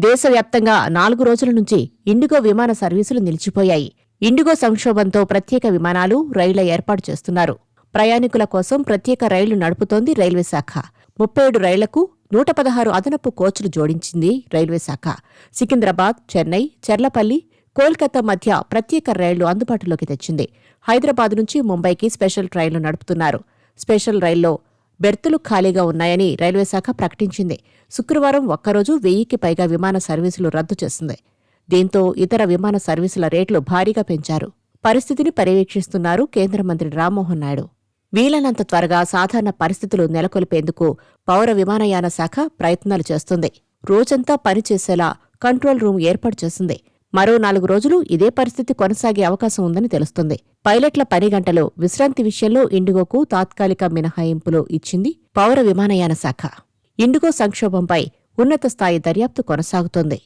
దేశవ్యాప్తంగా నాలుగు రోజుల నుంచి ఇండిగో విమాన సర్వీసులు నిలిచిపోయాయి. ఇండిగో సంక్షోభంతో ప్రత్యేక విమానాలు రైళ్ళ ఏర్పాటు చేస్తున్నారు. ప్రయాణికుల కోసం ప్రత్యేక రైళ్ళు నడుపుతోంది రైల్వే శాఖ. ముప్పై ఏడు రైళ్ళకు నూట పదహారు అదనపు కోచ్లు జోడించింది రైల్వే శాఖ. సికింద్రాబాద్ చెన్నై చెర్లపల్లి కోల్కతా మధ్య ప్రత్యేక రైళ్ళు అందుబాటులోకి తెచ్చింది. హైదరాబాద్ నుంచి ముంబైకి స్పెషల్ ట్రైన్లు నడుపుతున్నారు. స్పెషల్ రైల్లో బెర్తులు ఖాళీగా ఉన్నాయని రైల్వే శాఖ ప్రకటించింది. శుక్రవారం ఒక్కరోజు వెయ్యికి పైగా విమాన సర్వీసులు రద్దు చేసింది. దీంతో ఇతర విమాన సర్వీసుల రేట్లు భారీగా పెంచారు. పరిస్థితిని పర్యవేక్షిస్తున్నారు కేంద్ర మంత్రి రామ్మోహన్ నాయుడు. వీలైనంత త్వరగా సాధారణ పరిస్థితులు నెలకొల్పేందుకు పౌర విమానయాన శాఖ ప్రయత్నాలు చేస్తుంది. రోజంతా పనిచేసేలా కంట్రోల్ రూమ్ ఏర్పాటు చేసింది. మరో నాలుగు రోజులు ఇదే పరిస్థితి కొనసాగే అవకాశం ఉందని తెలుస్తుంది. పైలట్ల పని గంటలో విశ్రాంతి విషయంలో ఇండిగోకు తాత్కాలిక మినహాయింపులు ఇచ్చింది పౌర విమానయాన శాఖ. ఇండిగో సంక్షోభంపై ఉన్నత స్థాయి దర్యాప్తు కొనసాగుతోంది.